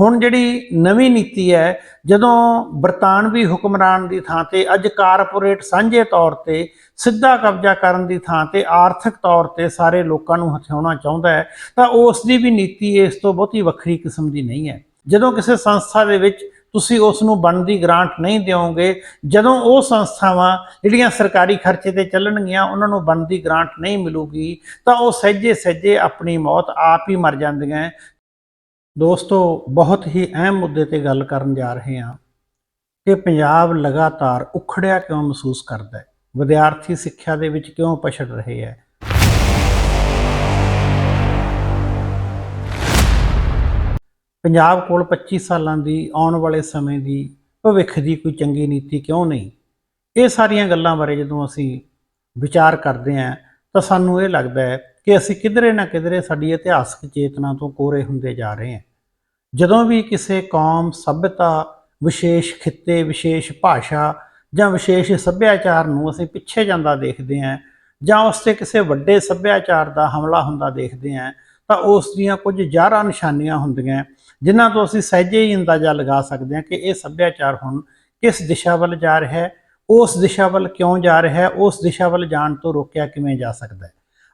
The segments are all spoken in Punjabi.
ਹੁਣ ਜਿਹੜੀ ਨਵੀਂ ਨੀਤੀ ਹੈ, ਜਦੋਂ ਬਰਤਾਨਵੀ ਹੁਕਮਰਾਨ ਦੀ ਥਾਂ ਤੇ, ਅੱਜ ਕਾਰਪੋਰੇਟ ਸਾਂਝੇ ਤੌਰ ਤੇ ਸਿੱਧਾ ਕਬਜ਼ਾ ਕਰਨ ਦੀ ਥਾਂ ਤੇ ਆਰਥਿਕ ਤੌਰ ਤੇ ਸਾਰੇ ਲੋਕਾਂ ਨੂੰ ਹਥਿਆਉਣਾ ਚਾਹੁੰਦਾ ਹੈ, ਤਾਂ ਉਸ ਦੀ ਵੀ ਨੀਤੀ ਇਸ ਤੋਂ ਬਹੁਤੀ ਵੱਖਰੀ ਕਿਸਮ ਦੀ ਨਹੀਂ ਹੈ। ਜਦੋਂ ਕਿਸੇ ਸੰਸਥਾ ਦੇ ਵਿੱਚ ਤੁਸੀਂ ਉਸ ਨੂੰ ਬਣਦੀ ਗ੍ਰਾਂਟ ਨਹੀਂ ਦਿਓਗੇ, ਜਦੋਂ ਉਹ ਸੰਸਥਾਵਾਂ ਜਿਹੜੀਆਂ ਸਰਕਾਰੀ ਖਰਚੇ ਤੇ ਚੱਲਣਗੀਆਂ, ਉਹਨਾਂ ਨੂੰ ਬਣਦੀ ਗ੍ਰਾਂਟ ਨਹੀਂ ਮਿਲੂਗੀ, ਤਾਂ ਉਹ ਸਹਿਜੇ ਸਹਿਜੇ ਆਪਣੀ ਮੌਤ ਆਪ ਹੀ ਮਰ ਜਾਂਦੀਆਂ ਦੋਸਤੋ, ਬਹੁਤ ਹੀ ਅਹਿਮ ਮੁੱਦੇ ਤੇ ਗੱਲ ਕਰਨ ਜਾ ਰਹੇ ਹਾਂ ਕਿ ਪੰਜਾਬ ਲਗਾਤਾਰ ਉਖੜਿਆ ਕਿਉਂ ਮਹਿਸੂਸ ਕਰਦਾ ਹੈ? ਵਿਦਿਆਰਥੀ ਸਿੱਖਿਆ ਦੇ ਵਿੱਚ ਕਿਉਂ ਪਛੜ ਰਹੇ ਹੈ? ਪੰਜਾਬ ਕੋਲ 25 ਸਾਲਾਂ ਦੀ ਆਉਣ ਵਾਲੇ ਸਮੇਂ ਦੀ ਭਵਿੱਖ ਦੀ ਕੋਈ ਚੰਗੀ ਨੀਤੀ ਕਿਉਂ ਨਹੀਂ? ਇਹ ਸਾਰੀਆਂ ਗੱਲਾਂ ਬਾਰੇ ਜਦੋਂ ਅਸੀਂ ਵਿਚਾਰ ਕਰਦੇ ਹਾਂ, ਤਾਂ ਸਾਨੂੰ ਇਹ ਲੱਗਦਾ ਹੈ ਕਿ ਅਸੀਂ ਕਿਧਰੇ ਨਾ ਕਿਧਰੇ ਸਾਡੀ ਇਤਿਹਾਸਕ ਚੇਤਨਾ ਤੋਂ ਕੋਰੇ ਹੁੰਦੇ ਜਾ ਰਹੇ ਹਾਂ। ਜਦੋਂ ਵੀ ਕਿਸੇ ਕੌਮ, ਸਭਿਅਤਾ, ਵਿਸ਼ੇਸ਼ ਖਿੱਤੇ, ਵਿਸ਼ੇਸ਼ ਭਾਸ਼ਾ ਜਾਂ ਵਿਸ਼ੇਸ਼ ਸੱਭਿਆਚਾਰ ਨੂੰ ਅਸੀਂ ਪਿੱਛੇ ਜਾਂਦਾ ਦੇਖਦੇ ਹਾਂ ਜਾਂ ਉਸ ਤੇ ਕਿਸੇ ਵੱਡੇ ਸੱਭਿਆਚਾਰ ਦਾ ਹਮਲਾ ਹੁੰਦਾ ਦੇਖਦੇ ਹਾਂ, ਤਾਂ ਉਸ ਦੀਆਂ ਕੁਝ ਜ਼ਾਹਰਾ ਨਿਸ਼ਾਨੀਆਂ ਹੁੰਦੀਆਂ ਜਿਨ੍ਹਾਂ ਤੋਂ ਅਸੀਂ ਸਹਿਜੇ ਹੀ ਅੰਦਾਜ਼ਾ ਲਗਾ ਸਕਦੇ ਹਾਂ ਕਿ ਇਹ ਸੱਭਿਆਚਾਰ ਹੁਣ ਕਿਸ ਦਿਸ਼ਾ ਵੱਲ ਜਾ ਰਿਹਾ ਹੈ, ਉਸ ਦਿਸ਼ਾ ਵੱਲ ਕਿਉਂ ਜਾ ਰਿਹਾ ਹੈ, ਉਸ ਦਿਸ਼ਾ ਵੱਲ ਜਾਣ ਤੋਂ ਰੋਕਿਆ ਕਿਵੇਂ ਜਾ ਸਕਦਾ ਹੈ।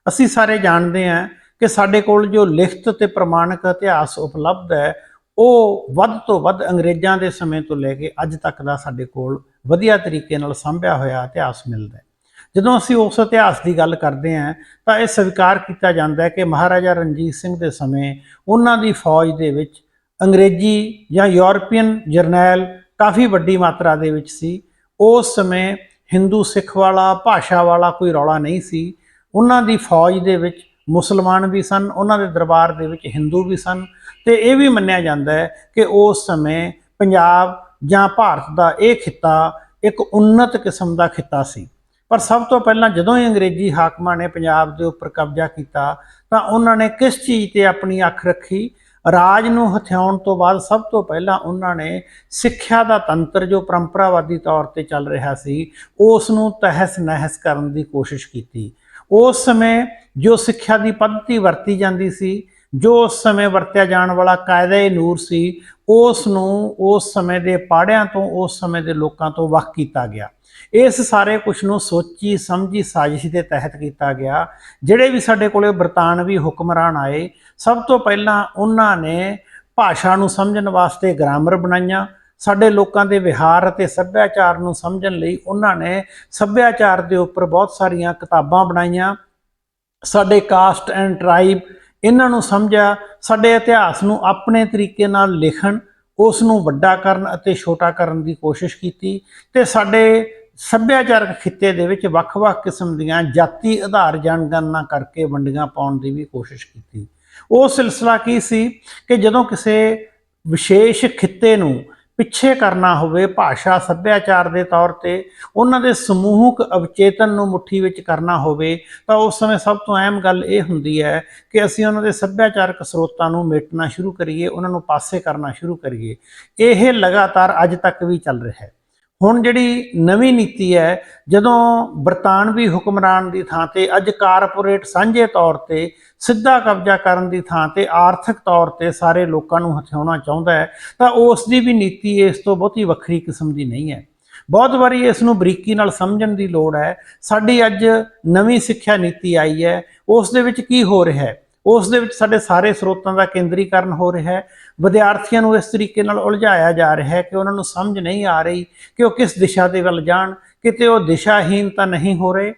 ਅਸੀਂ ਸਾਰੇ ਜਾਣਦੇ ਹਾਂ ਕਿ ਸਾਡੇ ਕੋਲ ਜੋ ਲਿਖਤ ਤੇ ਪ੍ਰਮਾਣਿਕ ਇਤਿਹਾਸ ਉਪਲਬਧ ਹੈ, ਉਹ ਵੱਧ ਤੋਂ ਵੱਧ ਅੰਗਰੇਜ਼ਾਂ ਦੇ ਸਮੇਂ ਤੋਂ ਲੈ ਕੇ ਅੱਜ ਤੱਕ ਦਾ ਸਾਡੇ ਕੋਲ ਵਧੀਆ ਤਰੀਕੇ ਨਾਲ ਸੰਭਿਆ ਹੋਇਆ ਇਤਿਹਾਸ ਮਿਲਦਾ ਹੈ। ਜਦੋਂ ਅਸੀਂ ਉਸ ਇਤਿਹਾਸ ਦੀ ਗੱਲ ਕਰਦੇ ਹਾਂ, ਤਾਂ ਇਹ ਸਵੀਕਾਰ ਕੀਤਾ ਜਾਂਦਾ ਹੈ ਕਿ ਮਹਾਰਾਜਾ ਰਣਜੀਤ ਸਿੰਘ ਦੇ ਸਮੇਂ ਉਹਨਾਂ ਦੀ ਫੌਜ ਦੇ ਵਿੱਚ ਅੰਗਰੇਜ਼ੀ ਜਾਂ ਯੂਰਪੀਅਨ ਜਰਨੈਲ ਕਾਫੀ ਵੱਡੀ ਮਾਤਰਾ ਦੇ ਵਿੱਚ ਸੀ। ਉਸ ਸਮੇਂ ਹਿੰਦੂ ਸਿੱਖ ਵਾਲਾ, ਭਾਸ਼ਾ ਵਾਲਾ ਕੋਈ ਰੌਲਾ ਨਹੀਂ ਸੀ। ਉਹਨਾਂ ਦੀ ਫੌਜ ਦੇ ਵਿੱਚ ਮੁਸਲਮਾਨ ਵੀ ਸਨ, ਉਹਨਾਂ ਦੇ ਦਰਬਾਰ ਦੇ ਵਿੱਚ ਹਿੰਦੂ ਵੀ ਸਨ ਤੇ ਇਹ ਵੀ ਮੰਨਿਆ ਜਾਂਦਾ ਹੈ ਕਿ ਉਸ ਸਮੇਂ ਪੰਜਾਬ ਜਾਂ ਭਾਰਤ ਦਾ ਇਹ ਖਿੱਤਾ ਇੱਕ ਉન્નਤ ਕਿਸਮ ਦਾ ਖਿੱਤਾ ਸੀ। ਪਰ ਸਭ ਤੋਂ ਪਹਿਲਾਂ ਜਦੋਂ ਹੀ ਅੰਗਰੇਜ਼ੀ ਹਾਕਮਾਂ ਨੇ ਪੰਜਾਬ ਦੇ ਉੱਪਰ ਕਬਜ਼ਾ ਕੀਤਾ, ਤਾਂ ਉਹਨਾਂ ਨੇ ਕਿਸ ਚੀਜ਼ ਤੇ ਆਪਣੀ ਅੱਖ ਰੱਖੀ? ਰਾਜ ਨੂੰ ਹਥਿਆਉਣ ਤੋਂ ਬਾਅਦ ਸਭ ਤੋਂ ਪਹਿਲਾਂ ਉਹਨਾਂ ਨੇ ਸਿੱਖਿਆ ਦਾ ਤੰਤਰ ਜੋ ਪਰੰਪਰਾਵਾਦੀ ਤੌਰ ਤੇ ਚੱਲ ਰਿਹਾ ਸੀ, ਉਸ ਨੂੰ ਤਹਿਸ ਨਹਿਸ ਕਰਨ ਦੀ ਕੋਸ਼ਿਸ਼ ਕੀਤੀ। ਉਸ ਸਮੇਂ ਜੋ ਸਿੱਖਿਆ ਦੀ ਪੱਧਤੀ ਵਰਤੀ ਜਾਂਦੀ ਸੀ, ਜੋ ਉਸ ਸਮੇਂ ਵਰਤਿਆ ਜਾਣ ਵਾਲਾ ਕਾਇਦੇ ਨੂਰ ਸੀ, ਉਸ ਨੂੰ ਉਸ ਸਮੇਂ ਦੇ ਪਾੜਿਆਂ ਤੋਂ, ਉਸ ਸਮੇਂ ਦੇ ਲੋਕਾਂ ਤੋਂ ਵੱਖ ਕੀਤਾ ਗਿਆ। ਇਸ ਸਾਰੇ ਕੁਝ ਨੂੰ ਸੋਚੀ, ਸਮਝੀ, ਸਾਜ਼ਿਸ਼ ਦੇ ਤਹਿਤ ਕੀਤਾ ਗਿਆ, ਜਿਹੜੇ ਵੀ ਸਾਡੇ ਕੋਲੇ ਬਰਤਾਨਵੀ ਹੁਕਮਰਾਨ ਆਏ, ਸਭ ਤੋਂ ਪਹਿਲਾਂ ਉਹਨਾਂ ਨੇ ਭਾਸ਼ਾ ਨੂੰ ਸਮਝਣ ਵਾਸਤੇ ਗ੍ਰਾਮਰ ਬਣਾਈਆਂ ਸਾਡੇ ਲੋਕਾਂ ਦੇ ਵਿਹਾਰ ਅਤੇ ਸੱਭਿਆਚਾਰ ਨੂੰ ਸਮਝਣ ਲਈ ਉਹਨਾਂ ਨੇ ਸੱਭਿਆਚਾਰ ਦੇ ਉੱਪਰ ਬਹੁਤ ਸਾਰੀਆਂ ਕਿਤਾਬਾਂ ਬਣਾਈਆਂ। ਸਾਡੇ ਕਾਸਟ ਐਂਡ ਟ੍ਰਾਈਬ ਇਹਨਾਂ ਨੂੰ ਸਮਝਿਆ, ਸਾਡੇ ਇਤਿਹਾਸ ਨੂੰ ਆਪਣੇ ਤਰੀਕੇ ਨਾਲ ਲਿਖਣ, ਉਸ ਨੂੰ ਵੱਡਾ ਕਰਨ ਅਤੇ ਛੋਟਾ ਕਰਨ ਦੀ ਕੋਸ਼ਿਸ਼ ਕੀਤੀ ਤੇ ਸਾਡੇ ਸੱਭਿਆਚਾਰਕ ਖਿੱਤੇ ਦੇ ਵਿੱਚ ਵੱਖ-ਵੱਖ ਕਿਸਮ ਦੀਆਂ ਜਾਤੀ ਆਧਾਰ ਜਨਗਣਨਾ ਕਰਕੇ ਵੰਡੀਆਂ ਪਾਉਣ ਦੀ ਵੀ ਕੋਸ਼ਿਸ਼ ਕੀਤੀ। ਉਹ ਸਿਲਸਿਲਾ ਕੀ ਸੀ ਕਿ ਜਦੋਂ ਕਿਸੇ ਵਿਸ਼ੇਸ਼ ਖਿੱਤੇ ਨੂੰ ਪਿੱਛੇ ਕਰਨਾ ਹੋਵੇ ਭਾਸ਼ਾ ਸੱਭਿਆਚਾਰ ਦੇ ਤੌਰ ਤੇ, ਉਹਨਾਂ ਦੇ ਸਮੂਹਕ ਅਵਚੇਤਨ ਨੂੰ ਮੁੱਠੀ ਵਿੱਚ ਕਰਨਾ ਹੋਵੇ, ਤਾਂ ਉਸ ਸਮੇਂ ਸਭ ਤੋਂ ਅਹਿਮ ਗੱਲ ਇਹ ਹੁੰਦੀ ਹੈ ਕਿ ਅਸੀਂ ਉਹਨਾਂ ਦੇ ਸੱਭਿਆਚਾਰਕ ਸਰੋਤਾਂ ਨੂੰ ਮੇਟਣਾ ਸ਼ੁਰੂ ਕਰੀਏ, ਉਹਨਾਂ ਨੂੰ ਪਾਸੇ ਕਰਨਾ ਸ਼ੁਰੂ ਕਰੀਏ। ਇਹ ਲਗਾਤਾਰ ਅੱਜ ਤੱਕ ਵੀ ਚੱਲ ਰਿਹਾ ਹੈ। ਹੁਣ ਜਿਹੜੀ ਨਵੀਂ ਨੀਤੀ ਹੈ, ਜਦੋਂ ਬਰਤਾਨਵੀ ਹੁਕਮਰਾਨ ਦੀ ਥਾਂ ਤੇ, ਅੱਜ ਕਾਰਪੋਰੇਟ ਸਾਂਝੇ ਤੌਰ ਤੇ, ਸਿੱਧਾ ਕਬਜ਼ਾ ਕਰਨ ਦੀ ਥਾਂ ਤੇ, ਆਰਥਿਕ ਤੌਰ ਤੇ ਸਾਰੇ ਲੋਕਾਂ ਨੂੰ ਹਥਿਆਉਣਾ ਚਾਹੁੰਦਾ ਹੈ, ਤਾਂ ਉਸ ਦੀ ਵੀ ਨੀਤੀ ਇਸ ਤੋਂ ਬਹੁਤੀ ਵੱਖਰੀ ਕਿਸਮ ਦੀ ਨਹੀਂ ਹੈ। ਬਹੁਤ ਵਾਰੀ ਇਸ ਨੂੰ ਬਰੀਕੀ ਨਾਲ ਸਮਝਣ ਦੀ ਲੋੜ ਹੈ, ਸਾਡੀ ਅੱਜ ਨਵੀਂ ਸਿੱਖਿਆ ਨੀਤੀ ਆਈ ਹੈ, ਉਸ ਦੇ ਵਿੱਚ ਕੀ ਹੋ ਰਿਹਾ ਹੈ? ਉਸ ਦੇ ਵਿੱਚ ਸਾਡੇ ਸਾਰੇ ਸਰੋਤਾਂ ਦਾ ਕੇਂਦਰੀਕਰਨ ਹੋ ਰਿਹਾ ਹੈ। ਵਿਦਿਆਰਥੀਆਂ ਨੂੰ ਇਸ ਤਰੀਕੇ ਨਾਲ ਉਲਝਾਇਆ ਜਾ ਰਿਹਾ ਹੈ ਕਿ ਉਹਨਾਂ ਨੂੰ ਸਮਝ ਨਹੀਂ ਆ ਰਹੀ ਕਿ ਉਹ ਕਿਸ ਦਿਸ਼ਾ ਦੇ ਵੱਲ ਜਾਣ, ਕਿਤੇ ਉਹ ਦਿਸ਼ਾਹੀਨ ਤਾਂ ਨਹੀਂ ਹੋ ਰਹੇ।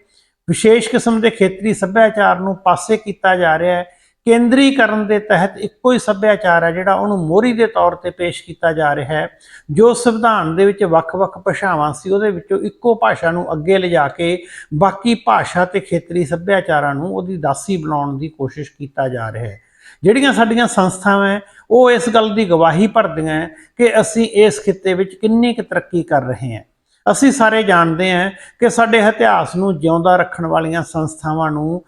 ਵਿਸ਼ੇਸ਼ ਕਿਸਮ ਦੇ ਖੇਤਰੀ ਸੱਭਿਆਚਾਰ ਨੂੰ ਪਾਸੇ ਕੀਤਾ ਜਾ ਰਿਹਾ ਹੈ। ਕੇਂਦਰੀਕਰਨ ਦੇ ਤਹਿਤ ਇੱਕੋ ਹੀ ਸੱਭਿਆਚਾਰ ਹੈ ਜਿਹੜਾ ਉਹਨੂੰ ਮੋਹਰੀ ਦੇ ਤੌਰ ਤੇ ਪੇਸ਼ ਕੀਤਾ ਜਾ ਰਿਹਾ ਹੈ, ਜੋ ਸੰਵਿਧਾਨ ਦੇ ਵਿੱਚ ਵੱਖ-ਵੱਖ ਭਾਸ਼ਾਵਾਂ ਸੀ, ਉਹਦੇ ਵਿੱਚੋਂ ਇੱਕੋ ਭਾਸ਼ਾ ਨੂੰ ਅੱਗੇ ਲਿਜਾ ਕੇ ਬਾਕੀ ਭਾਸ਼ਾ ਤੇ ਖੇਤਰੀ ਸੱਭਿਆਚਾਰਾਂ ਨੂੰ ਉਹਦੀ ਦਾਸੀ ਬਣਾਉਣ ਦੀ ਕੋਸ਼ਿਸ਼ ਕੀਤਾ ਜਾ ਰਿਹਾ ਹੈ। ਜਿਹੜੀਆਂ ਸਾਡੀਆਂ ਸੰਸਥਾਵਾਂ ਹੈ, ਉਹ ਇਸ ਗੱਲ ਦੀ ਗਵਾਹੀ ਭਰਦੀਆਂ ਕਿ ਅਸੀਂ ਇਸ ਖਿੱਤੇ ਵਿੱਚ ਕਿੰਨੀ ਕੁ ਤਰੱਕੀ ਕਰ ਰਹੇ ਹਾਂ। ਅਸੀਂ ਸਾਰੇ ਜਾਣਦੇ ਹਾਂ ਕਿ ਸਾਡੇ ਇਤਿਹਾਸ ਨੂੰ ਜਿਉਂਦਾ ਰੱਖਣ ਵਾਲੀਆਂ ਸੰਸਥਾਵਾਂ ਨੂੰ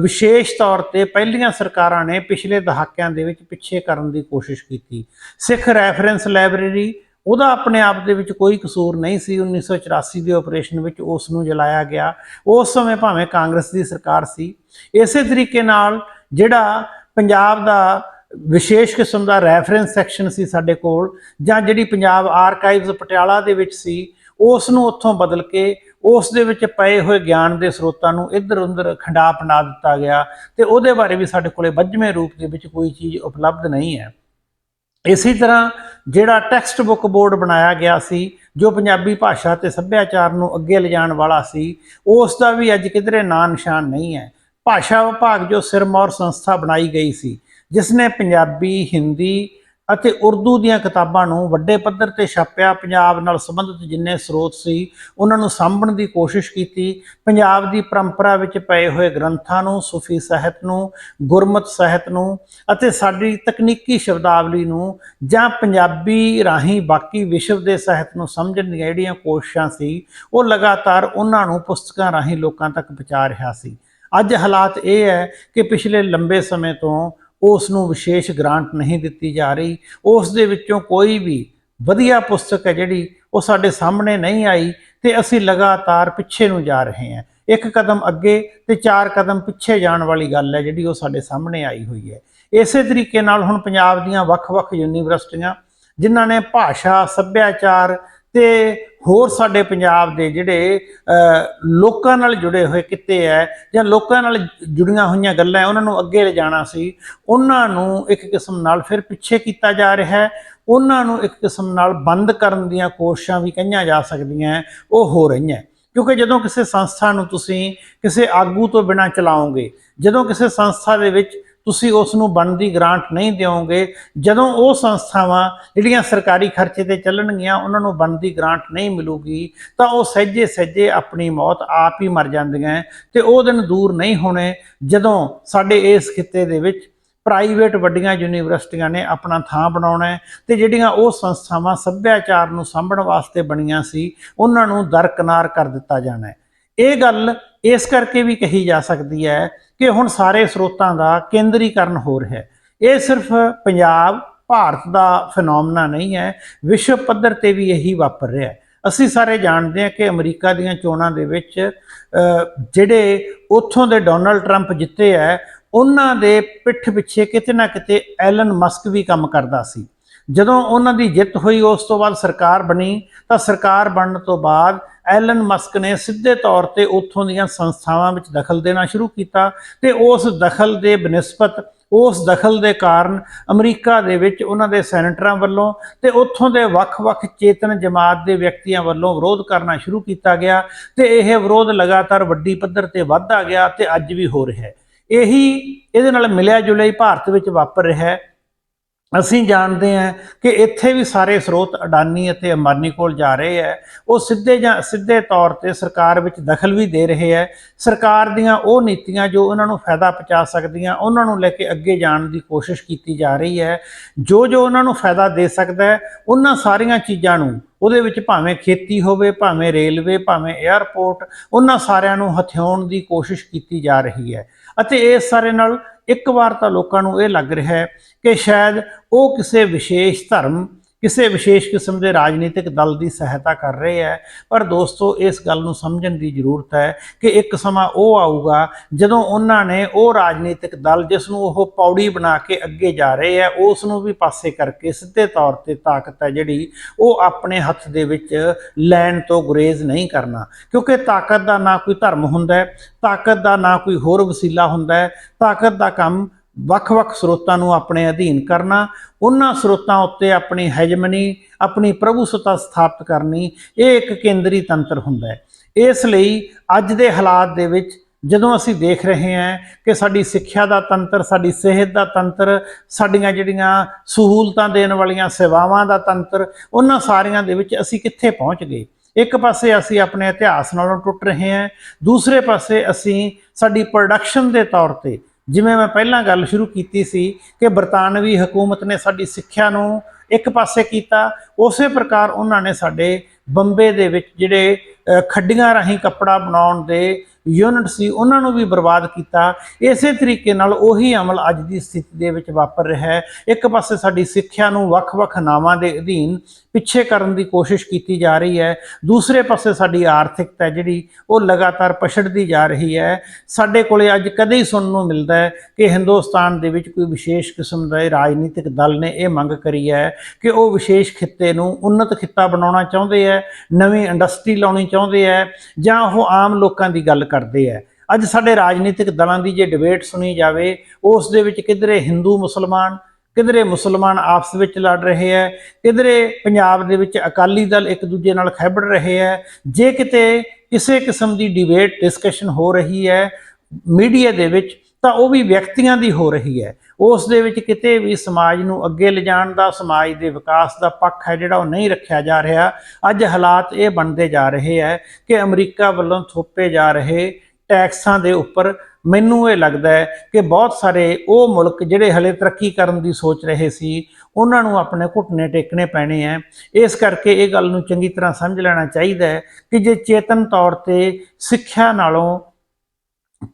ਵਿਸ਼ੇਸ਼ ਤੌਰ ਤੇ ਪਹਿਲੀਆਂ ਸਰਕਾਰਾਂ ਨੇ ਪਿਛਲੇ ਦਹਾਕਿਆਂ ਦੇ ਵਿੱਚ ਪਿੱਛੇ ਕਰਨ ਦੀ ਕੋਸ਼ਿਸ਼ ਕੀਤੀ। ਸਿੱਖ ਰੈਫਰੈਂਸ ਲਾਇਬ੍ਰੇਰੀ, ਉਹਦਾ ਆਪਣੇ ਆਪ ਦੇ ਵਿੱਚ ਕੋਈ ਕਸੂਰ ਨਹੀਂ ਸੀ। 1984 ਦੇ ਆਪਰੇਸ਼ਨ ਵਿੱਚ ਉਸ ਨੂੰ ਜਲਾਇਆ ਗਿਆ। ਉਸ ਸਮੇਂ ਭਾਵੇਂ ਕਾਂਗਰਸ ਦੀ ਸਰਕਾਰ ਸੀ। ਇਸੇ ਤਰੀਕੇ ਨਾਲ ਜਿਹੜਾ ਪੰਜਾਬ ਦਾ ਵਿਸ਼ੇਸ਼ ਕਿਸਮ ਦਾ ਰੈਫਰੈਂਸ ਸੈਕਸ਼ਨ ਸੀ ਸਾਡੇ ਕੋਲ ਜਾਂ ਜਿਹੜੀ ਪੰਜਾਬ ਆਰਕਾਈਵਜ਼ ਪਟਿਆਲਾ ਦੇ ਵਿੱਚ ਸੀ ਉਸ ਨੂੰ ਉੱਥੋਂ ਬਦਲ ਕੇ ਉਸ ਦੇ ਵਿੱਚ ਪਏ ਹੋਏ ਗਿਆਨ ਦੇ ਸਰੋਤਾਂ ਨੂੰ ਇੱਧਰ ਉੱਧਰ ਖੰਡਾ ਪਣਾ ਦਿੱਤਾ ਗਿਆ ਤੇ ਉਹਦੇ ਬਾਰੇ ਵੀ ਸਾਡੇ ਕੋਲੇ ਵੱਜਵੇਂ ਰੂਪ ਦੇ ਵਿੱਚ ਕੋਈ ਚੀਜ਼ ਉਪਲਬਧ ਨਹੀਂ ਹੈ। ਇਸੇ ਤਰ੍ਹਾਂ ਜਿਹੜਾ ਟੈਕਸਟ ਬੁੱਕ ਬੋਰਡ ਬਣਾਇਆ ਗਿਆ ਸੀ, ਜੋ ਪੰਜਾਬੀ ਭਾਸ਼ਾ ਤੇ ਸੱਭਿਆਚਾਰ ਨੂੰ ਅੱਗੇ ਲਿਜਾਣ ਵਾਲਾ ਸੀ ਉਸ ਦਾ ਵੀ ਅੱਜ ਕਿਧਰੇ ਨਾਂ ਨਿਸ਼ਾਨ ਨਹੀਂ ਹੈ। ਭਾਸ਼ਾ ਵਿਭਾਗ ਜੋ ਸਿਰਮੌਰ ਸੰਸਥਾ ਬਣਾਈ ਗਈ ਸੀ ਜਿਸ ਨੇ ਪੰਜਾਬੀ, ਹਿੰਦੀ ਅਤੇ ਉਰਦੂ ਦੀਆਂ ਕਿਤਾਬਾਂ ਨੂੰ ਵੱਡੇ ਪੱਧਰ ਤੇ ਛਾਪਿਆ, ਪੰਜਾਬ ਨਾਲ ਸੰਬੰਧਿਤ ਜਿੰਨੇ ਸਰੋਤ ਸੀ, ਉਹਨਾਂ ਨੂੰ ਸਾਂਭਣ ਦੀ ਕੋਸ਼ਿਸ਼ ਕੀਤੀ। ਪੰਜਾਬ ਦੀ ਪਰੰਪਰਾ ਵਿੱਚ ਪਏ ਹੋਏ ਗ੍ਰੰਥਾਂ ਨੂੰ, ਸੂਫੀ ਸਾਹਿਤ ਨੂੰ, ਗੁਰਮਤ ਸਾਹਿਤ ਨੂੰ ਅਤੇ ਸਾਡੀ ਤਕਨੀਕੀ ਸ਼ਬਦਾਵਲੀ ਨੂੰ ਜਾਂ ਪੰਜਾਬੀ ਰਾਹੀਂ ਬਾਕੀ ਵਿਸ਼ਵ ਦੇ ਸਾਹਿਤ ਨੂੰ ਸਮਝਣ ਦੀਆਂ ਜਿਹੜੀਆਂ ਕੋਸ਼ਿਸ਼ਾਂ ਸੀ, ਉਹ ਲਗਾਤਾਰ ਉਹਨਾਂ ਨੂੰ ਪੁਸਤਕਾਂ ਰਾਹੀਂ ਲੋਕਾਂ ਤੱਕ ਪਹੁੰਚਾ ਰਿਹਾ ਸੀ। ਅੱਜ ਹਾਲਾਤ ਇਹ ਹੈ ਕਿ ਪਿਛਲੇ ਲੰਬੇ ਸਮੇਂ ਤੋਂ ਉਸ ਨੂੰ ਵਿਸ਼ੇਸ਼ ਗ੍ਰਾਂਟ ਨਹੀਂ ਦਿੱਤੀ ਜਾ ਰਹੀ। ਉਸ ਦੇ ਵਿੱਚੋਂ ਕੋਈ ਵੀ ਵਧੀਆ ਪੁਸਤਕ ਹੈ ਜਿਹੜੀ ਉਹ ਸਾਡੇ ਸਾਹਮਣੇ ਨਹੀਂ ਆਈ ਤੇ ਅਸੀਂ ਲਗਾਤਾਰ ਪਿੱਛੇ ਨੂੰ ਜਾ ਰਹੇ ਹਾਂ। ਇੱਕ ਕਦਮ ਅੱਗੇ ਤੇ ਚਾਰ ਕਦਮ ਪਿੱਛੇ ਜਾਣ ਵਾਲੀ ਗੱਲ ਹੈ ਜਿਹੜੀ ਉਹ ਸਾਡੇ ਸਾਹਮਣੇ ਆਈ ਹੋਈ ਹੈ। ਇਸੇ ਤਰੀਕੇ ਨਾਲ ਹੁਣ ਪੰਜਾਬ ਦੀਆਂ ਵੱਖ-ਵੱਖ ਯੂਨੀਵਰਸਿਟੀਆਂ ਜਿਨ੍ਹਾਂ ਨੇ ਭਾਸ਼ਾ, ਸੱਭਿਆਚਾਰ ਤੇ ਹੋਰ ਸਾਡੇ ਪੰਜਾਬ ਦੇ ਜਿਹੜੇ ਲੋਕਾਂ ਨਾਲ ਜੁੜੇ ਹੋਏ ਕਿੱਤੇ ਹੈ ਜਾਂ ਲੋਕਾਂ ਨਾਲ ਜੁੜੀਆਂ ਹੋਈਆਂ ਗੱਲਾਂ ਉਹਨਾਂ ਨੂੰ ਅੱਗੇ ਲਿਜਾਣਾ ਸੀ, ਉਹਨਾਂ ਨੂੰ ਇੱਕ ਕਿਸਮ ਨਾਲ ਫਿਰ ਪਿੱਛੇ ਕੀਤਾ ਜਾ ਰਿਹਾ ਹੈ ਉਹਨਾਂ ਨੂੰ ਇੱਕ ਕਿਸਮ ਨਾਲ ਬੰਦ ਕਰਨ ਦੀਆਂ ਕੋਸ਼ਿਸ਼ਾਂ ਵੀ ਕਹੀਆਂ ਜਾ ਸਕਦੀਆਂ ਉਹ ਹੋ ਰਹੀਆਂ ਕਿਉਂਕਿ ਜਦੋਂ ਕਿਸੇ ਸੰਸਥਾ ਨੂੰ ਤੁਸੀਂ ਕਿਸੇ ਆਗੂ ਤੋਂ ਬਿਨਾਂ ਚਲਾਓਗੇ, ਜਦੋਂ ਕਿਸੇ ਸੰਸਥਾ ਦੇ ਵਿੱਚ ਤੁਸੀਂ ਉਸ ਨੂੰ ਬਣਦੀ ਗ੍ਰਾਂਟ ਨਹੀਂ ਦਿਓਗੇ। ਜਦੋਂ ਉਹ ਸੰਸਥਾਵਾਂ ਜਿਹੜੀਆਂ ਸਰਕਾਰੀ ਖਰਚੇ ਤੇ ਚੱਲਣਗੀਆਂ, ਉਹਨਾਂ ਨੂੰ ਬਣਦੀ ਗ੍ਰਾਂਟ ਨਹੀਂ ਮਿਲੂਗੀ, ਤਾਂ ਉਹ ਸਹਿਜੇ ਸਹਿਜੇ ਆਪਣੀ ਮੌਤ ਆਪ ਹੀ ਮਰ ਜਾਂਦੀਆਂ ਤੇ ਉਹ ਦਿਨ ਦੂਰ ਨਹੀਂ ਹੋਣੇ। ਜਦੋਂ ਸਾਡੇ ਇਸ ਖਿੱਤੇ ਦੇ ਵਿੱਚ ਪ੍ਰਾਈਵੇਟ ਵੱਡੀਆਂ ਯੂਨੀਵਰਸਿਟੀਆਂ ਨੇ ਆਪਣਾ ਥਾਂ ਬਣਾਉਣਾ ਹੈ ਤੇ ਜਿਹੜੀਆਂ ਉਹ ਸੰਸਥਾਵਾਂ ਸੱਭਿਆਚਾਰ ਨੂੰ ਸਾਂਭਣ ਵਾਸਤੇ ਬਣੀਆਂ ਸੀ, ਉਹਨਾਂ ਨੂੰ ਦਰਕਨਾਰ ਕਰ ਦਿੱਤਾ ਜਾਣਾ ਹੈ। ਇਹ ਗੱਲ ਇਸ ਕਰਕੇ ਵੀ ਕਹੀ ਜਾ ਸਕਦੀ ਹੈ ਕਿ ਹੁਣ ਸਾਰੇ ਸਰੋਤਾਂ ਦਾ ਕੇਂਦਰੀਕਰਨ ਹੋ ਰਿਹਾ ਹੈ। ਇਹ ਸਿਰਫ ਪੰਜਾਬ, ਭਾਰਤ ਦਾ ਫੈਨੋਮਨਾ ਨਹੀਂ ਹੈ, ਵਿਸ਼ਵ ਪੱਧਰ ਤੇ ਵੀ ਇਹੀ ਵਾਪਰ ਰਿਹਾ ਹੈ। ਅਸੀਂ ਸਾਰੇ ਜਾਣਦੇ ਹਾਂ ਕਿ ਅਮਰੀਕਾ ਦੀਆਂ ਚੋਣਾਂ ਦੇ ਵਿੱਚ ਜਿਹੜੇ ਉੱਥੋਂ ਦੇ ਡੋਨਲਡ ਟਰੰਪ ਜਿੱਤੇ ਹੈ, ਉਹਨਾਂ ਦੇ ਪਿੱਠ ਪਿੱਛੇ ਕਿਤੇ ਨਾ ਕਿਤੇ ਐਲਨ ਮਸਕ ਵੀ ਕੰਮ ਕਰਦਾ ਸੀ। ਜਦੋਂ ਉਹਨਾਂ ਦੀ ਜਿੱਤ ਹੋਈ, ਉਸ ਤੋਂ ਬਾਅਦ ਸਰਕਾਰ ਬਣੀ, ਤਾਂ ਸਰਕਾਰ ਬਣਨ ਤੋਂ ਬਾਅਦ ਐਲਨ ਮਸਕ ਨੇ ਸਿੱਧੇ ਤੌਰ ਤੇ ਉੱਥੋਂ ਦੀਆਂ ਸੰਸਥਾਵਾਂ ਵਿੱਚ ਦਖਲ ਦੇਣਾ ਸ਼ੁਰੂ ਕੀਤਾ ਤੇ ਉਸ ਦਖਲ ਦੇ ਬਨਿਸਬਤ, ਉਸ ਦਖਲ ਦੇ ਕਾਰਨ ਅਮਰੀਕਾ ਦੇ ਵਿੱਚ ਉਹਨਾਂ ਦੇ ਸੈਨੇਟਰਾਂ ਵੱਲੋਂ ਤੇ ਉੱਥੋਂ ਦੇ ਵੱਖ-ਵੱਖ ਚੇਤਨ ਜਮਾਤ ਦੇ ਵਿਅਕਤੀਆਂ ਵੱਲੋਂ ਵਿਰੋਧ ਕਰਨਾ ਸ਼ੁਰੂ ਕੀਤਾ ਗਿਆ ਤੇ ਇਹ ਵਿਰੋਧ ਲਗਾਤਾਰ ਵੱਡੀ ਪੱਧਰ ਤੇ ਵੱਧਦਾ ਗਿਆ ਤੇ ਅੱਜ ਵੀ ਹੋ ਰਿਹਾ ਹੈ। ਇਹੀ, ਇਹਦੇ ਨਾਲ ਮਿਲਿਆ ਜੁਲਿਆ ਹੀ ਭਾਰਤ ਵਿੱਚ ਵਾਪਰ ਰਿਹਾ ਹੈ। ਅਸੀਂ ਜਾਣਦੇ ਹਾਂ ਕਿ ਇੱਥੇ ਵੀ ਸਾਰੇ ਸਰੋਤ ਅਡਾਨੀ ਅਤੇ ਅੰਬਾਨੀ ਕੋਲ ਜਾ ਰਹੇ ਹੈ। ਉਹ ਸਿੱਧੇ ਜਾਂ ਸਿੱਧੇ ਤੌਰ ਤੇ ਸਰਕਾਰ ਵਿੱਚ ਦਖਲ ਵੀ ਦੇ ਰਹੇ ਹੈ। ਸਰਕਾਰ ਦੀਆਂ ਉਹ ਨੀਤੀਆਂ ਜੋ ਉਹਨਾਂ ਨੂੰ ਫਾਇਦਾ ਪਹੁੰਚਾ ਸਕਦੀਆਂ, ਉਹਨਾਂ ਨੂੰ ਲੈ ਕੇ ਅੱਗੇ ਜਾਣ ਦੀ ਕੋਸ਼ਿਸ਼ ਕੀਤੀ ਜਾ ਰਹੀ ਹੈ। ਜੋ ਜੋ ਉਹਨਾਂ ਨੂੰ ਫਾਇਦਾ ਦੇ ਸਕਦਾ ਹੈ, ਉਹਨਾਂ ਸਾਰੀਆਂ ਚੀਜ਼ਾਂ ਨੂੰ ਉਹਦੇ ਵਿੱਚ ਭਾਵੇਂ ਖੇਤੀ ਹੋਵੇ, ਭਾਵੇਂ ਰੇਲਵੇ, ਭਾਵੇਂ 에ਅਰਪੋਰਟ ਉਹਨਾਂ ਸਾਰਿਆਂ ਨੂੰ ਹਥਿਆਉਣ ਦੀ ਕੋਸ਼ਿਸ਼ ਕੀਤੀ ਜਾ ਰਹੀ ਹੈ। ਅਤੇ ਇਸ ਸਾਰੇ ਨਾਲ ਇੱਕ ਵਾਰ ਤਾਂ ਲੋਕਾਂ ਨੂੰ ਇਹ ਲੱਗ ਰਿਹਾ ਹੈ ਕਿ ਸ਼ਾਇਦ ਉਹ ਕਿਸੇ ਵਿਸ਼ੇਸ਼ ਧਰਮ ਕਿਸੇ ਵਿਸ਼ੇਸ਼ ਕਿਸਮ ਦੇ ਰਾਜਨੀਤਿਕ ਦਲ ਦੀ ਸਹਾਇਤਾ ਕਰ ਰਹੇ ਹੈ। ਪਰ ਦੋਸਤੋ, ਇਸ ਗੱਲ ਨੂੰ ਸਮਝਣ ਦੀ ਜ਼ਰੂਰਤ ਹੈ ਕਿ ਇੱਕ ਸਮਾਂ ਉਹ ਆਊਗਾ ਜਦੋਂ ਉਹਨਾਂ ਨੇ ਉਹ ਰਾਜਨੀਤਿਕ ਦਲ ਜਿਸ ਨੂੰ ਉਹ ਪੌੜੀ ਬਣਾ ਕੇ ਅੱਗੇ ਜਾ ਰਹੇ ਹੈ, ਉਸ ਨੂੰ ਵੀ ਪਾਸੇ ਕਰਕੇ ਸਿੱਧੇ ਤੌਰ ਤੇ ਤਾਕਤ ਹੈ ਜਿਹੜੀ ਉਹ ਆਪਣੇ ਹੱਥ ਦੇ ਵਿੱਚ ਲੈਣ ਤੋਂ ਗੁਰੇਜ਼ ਨਹੀਂ ਕਰਨਾ। ਕਿਉਂਕਿ ਤਾਕਤ ਦਾ ਨਾ ਕੋਈ ਧਰਮ ਹੁੰਦਾ ਹੈ, ਤਾਕਤ ਦਾ ਨਾ ਕੋਈ ਹੋਰ ਵਸੀਲਾ ਹੁੰਦਾ ਹੈ। ਤਾਕਤ ਦਾ ਕੰਮ ਵੱਖ-ਵੱਖ ਸਰੋਤਾਂ ਨੂੰ ਆਪਣੇ ਅਧੀਨ ਕਰਨਾ, ਉਹਨਾਂ ਸਰੋਤਾਂ ਉੱਤੇ ਆਪਣੀ ਹੈਜਮਨੀ ਆਪਣੀ ਪ੍ਰਭੂਸੱਤਾ ਸਥਾਪਿਤ ਕਰਨੀ, ਇਹ ਇੱਕ ਕੇਂਦਰੀ ਤੰਤਰ ਹੁੰਦਾ ਹੈ। ਇਸ ਲਈ ਅੱਜ ਦੇ ਹਾਲਾਤ ਦੇ ਵਿੱਚ ਜਦੋਂ ਅਸੀਂ ਦੇਖ ਰਹੇ ਹਾਂ ਕਿ ਸਾਡੀ ਸਿੱਖਿਆ ਦਾ ਤੰਤਰ, ਸਾਡੀ ਸਿਹਤ ਦਾ ਤੰਤਰ, ਸਾਡੀਆਂ ਜਿਹੜੀਆਂ ਸਹੂਲਤਾਂ ਦੇਣ ਵਾਲੀਆਂ ਸੇਵਾਵਾਂ ਦਾ ਤੰਤਰ, ਉਹਨਾਂ ਸਾਰਿਆਂ ਦੇ ਵਿੱਚ ਅਸੀਂ ਕਿੱਥੇ ਪਹੁੰਚ ਗਏ? ਇੱਕ ਪਾਸੇ ਅਸੀਂ ਆਪਣੇ ਇਤਿਹਾਸ ਨਾਲੋਂ ਟੁੱਟ ਰਹੇ ਹਾਂ, ਦੂਸਰੇ ਪਾਸੇ ਅਸੀਂ ਸਾਡੀ ਪ੍ਰੋਡਕਸ਼ਨ ਦੇ ਤੌਰ ਤੇ ਜਿਵੇਂ ਮੈਂ ਪਹਿਲਾਂ ਗੱਲ ਸ਼ੁਰੂ ਕੀਤੀ ਸੀ ਕਿ ਬਰਤਾਨਵੀ ਹਕੂਮਤ ਨੇ ਸਾਡੀ ਸਿੱਖਿਆ ਨੂੰ ਇੱਕ ਪਾਸੇ ਕੀਤਾ, ਉਸੇ ਪ੍ਰਕਾਰ ਉਹਨਾਂ ਨੇ ਸਾਡੇ ਬੰਬੇ ਦੇ ਵਿੱਚ ਜਿਹੜੇ ਖੱਡੀਆਂ ਰਾਹੀਂ ਕੱਪੜਾ ਬਣਾਉਣ ਦੇ ਯੂਨਿਟ ਸੀ, ਉਹਨਾਂ ਨੂੰ ਵੀ ਬਰਬਾਦ ਕੀਤਾ। ਇਸੇ ਤਰੀਕੇ ਨਾਲ ਉਹੀ ਅਮਲ ਅੱਜ ਦੀ ਸਥਿਤੀ ਦੇ ਵਿੱਚ ਵਾਪਰ ਰਿਹਾ ਹੈ। ਇੱਕ ਪਾਸੇ ਸਾਡੀ ਸਿੱਖਿਆ ਨੂੰ ਵੱਖ-ਵੱਖ ਨਾਵਾਂ ਦੇ ਅਧੀਨ ਪਿੱਛੇ ਕਰਨ ਦੀ ਕੋਸ਼ਿਸ਼ ਕੀਤੀ ਜਾ ਰਹੀ ਹੈ। ਦੂਸਰੇ ਪਾਸੇ ਸਾਡੀ ਆਰਥਿਕਤਾ ਜਿਹੜੀ, ਉਹ ਲਗਾਤਾਰ ਪਛੜਦੀ ਜਾ ਰਹੀ ਹੈ। ਸਾਡੇ ਕੋਲੇ ਅੱਜ ਕਦੇ ਹੀ ਸੁਣਨ ਨੂੰ ਮਿਲਦਾ ਹੈ ਕਿ ਹਿੰਦੁਸਤਾਨ ਦੇ ਵਿੱਚ ਕੋਈ ਵਿਸ਼ੇਸ਼ ਕਿਸਮ ਦਾ ਰਾਜਨੀਤਿਕ ਦਲ ਨੇ ਇਹ ਮੰਗ ਕਰੀ ਹੈ ਕਿ ਉਹ ਵਿਸ਼ੇਸ਼ ਖਿੱਤੇ ਨੂੰ ਉન્નਤ ਖਿੱਤਾ ਬਣਾਉਣਾ ਚਾਹੁੰਦੇ ਹੈ, ਨਵੀਂ ਇੰਡਸਟਰੀ ਲਾਉਣੀ ਚਾਹੁੰਦੇ ਹੈ ਜਾਂ ਉਹ ਆਮ ਲੋਕਾਂ ਦੀ ਗੱਲ ਕਰਦੇ ਹੈ ਅੱਜ ਸਾਡੇ ਰਾਜਨੀਤਿਕ ਦਲਾਂ ਦੀ ਜੇ ਡਿਬੇਟ ਸੁਣੀ ਜਾਵੇ, ਉਸ ਦੇ ਵਿੱਚ ਕਿਧਰੇ ਹਿੰਦੂ ਮੁਸਲਮਾਨ, ਕਿਧਰੇ ਮੁਸਲਮਾਨ ਆਪਸ ਵਿੱਚ ਲੜ ਰਹੇ ਹੈ ਕਿਧਰੇ ਪੰਜਾਬ ਦੇ ਵਿੱਚ ਅਕਾਲੀ ਦਲ ਇੱਕ ਦੂਜੇ ਨਾਲ ਖੈਬੜ ਰਹੇ ਹੈ ਜੇ ਕਿਤੇ ਕਿਸੇ ਕਿਸਮ ਦੀ ਡਿਬੇਟ ਡਿਸਕਸ਼ਨ ਹੋ ਰਹੀ ਹੈ ਮੀਡੀਆ ਦੇ ਵਿੱਚ ਤਾਂ ਉਹ ਵੀ ਵਿਅਕਤੀਆਂ ਦੀ ਹੋ ਰਹੀ ਹੈ। ਉਸ ਦੇ ਵਿੱਚ ਕਿਤੇ ਵੀ ਸਮਾਜ ਨੂੰ ਅੱਗੇ ਲਿਜਾਣ ਦਾ, ਸਮਾਜ ਦੇ ਵਿਕਾਸ ਦਾ ਪੱਖ ਹੈ ਜਿਹੜਾ ਉਹ ਨਹੀਂ ਰੱਖਿਆ ਜਾ ਰਿਹਾ। ਅੱਜ ਹਾਲਾਤ ਇਹ ਬਣਦੇ ਜਾ ਰਹੇ ਹੈ ਕਿ ਅਮਰੀਕਾ ਵੱਲੋਂ ਥੋਪੇ ਜਾ ਰਹੇ ਟੈਕਸਾਂ ਦੇ ਉੱਪਰ ਮੈਨੂੰ ਇਹ ਲੱਗਦਾ ਹੈ ਕਿ ਬਹੁਤ ਸਾਰੇ ਉਹ ਮੁਲਕ ਜਿਹੜੇ ਹਲੇ ਤਰੱਕੀ ਕਰਨ ਦੀ ਸੋਚ ਰਹੇ ਸੀ, ਉਹਨਾਂ ਨੂੰ ਆਪਣੇ ਘੁੱਟਨੇ ਟੇਕਣੇ ਪੈਣੇ ਹੈ। ਇਸ ਕਰਕੇ ਇਹ ਗੱਲ ਨੂੰ ਚੰਗੀ ਤਰ੍ਹਾਂ ਸਮਝ ਲੈਣਾ ਚਾਹੀਦਾ ਹੈ ਕਿ ਜੇ ਚੇਤਨ ਤੌਰ ਤੇ ਸਿੱਖਿਆ ਨਾਲੋਂ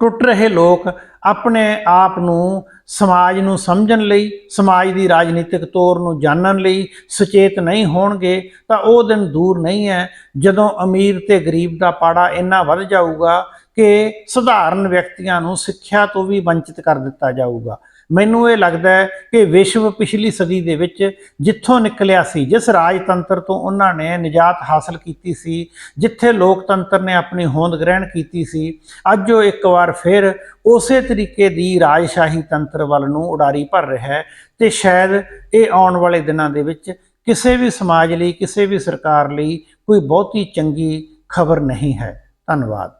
ਟੁੱਟ ਰਹੇ ਲੋਕ ਆਪਣੇ ਆਪ ਨੂੰ ਸਮਾਜ ਨੂੰ ਸਮਝਣ ਲਈ, ਸਮਾਜ ਦੀ ਰਾਜਨੀਤਿਕ ਤੌਰ ਨੂੰ ਜਾਣਨ ਲਈ ਸੁਚੇਤ ਨਹੀਂ ਹੋਣਗੇ, ਤਾਂ ਉਹ ਦਿਨ ਦੂਰ ਨਹੀਂ ਹੈ। ਜਦੋਂ ਅਮੀਰ ਤੇ ਗਰੀਬ ਦਾ ਪਾੜਾ ਇੰਨਾ ਵੱਧ ਜਾਊਗਾ ਕਿ ਸਧਾਰਨ ਵਿਅਕਤੀਆਂ ਨੂੰ ਸਿੱਖਿਆ ਤੋਂ ਵੀ ਵੰਚਿਤ ਕਰ ਦਿੱਤਾ ਜਾਊਗਾ। ਮੈਨੂੰ ਇਹ ਲੱਗਦਾ ਹੈ ਕਿ ਵਿਸ਼ਵ ਪਿਛਲੀ ਸਦੀ ਦੇ ਵਿੱਚ ਜਿੱਥੋਂ ਨਿਕਲਿਆ ਸੀ, ਜਿਸ ਰਾਜਤੰਤਰ ਤੋਂ ਉਹਨਾਂ ਨੇ ਨਿਜਾਤ ਹਾਸਲ ਕੀਤੀ ਸੀ, ਜਿੱਥੇ ਲੋਕਤੰਤਰ ਨੇ ਆਪਣੀ ਹੋਂਦ ਗ੍ਰਹਿਣ ਕੀਤੀ ਸੀ, ਅੱਜ ਉਹ ਇੱਕ ਵਾਰ ਫਿਰ ਉਸੇ ਤਰੀਕੇ ਦੀ ਰਾਜਸ਼ਾਹੀ ਤੰਤਰ ਵੱਲ ਨੂੰ ਉਡਾਰੀ ਭਰ ਰਿਹਾ ਹੈ ਤੇ ਸ਼ਾਇਦ ਇਹ ਆਉਣ ਵਾਲੇ ਦਿਨਾਂ ਦੇ ਵਿੱਚ ਕਿਸੇ ਵੀ ਸਮਾਜ ਲਈ, ਕਿਸੇ ਵੀ ਸਰਕਾਰ ਲਈ ਕੋਈ ਬਹੁਤੀ ਚੰਗੀ ਖਬਰ ਨਹੀਂ ਹੈ। ਧੰਨਵਾਦ।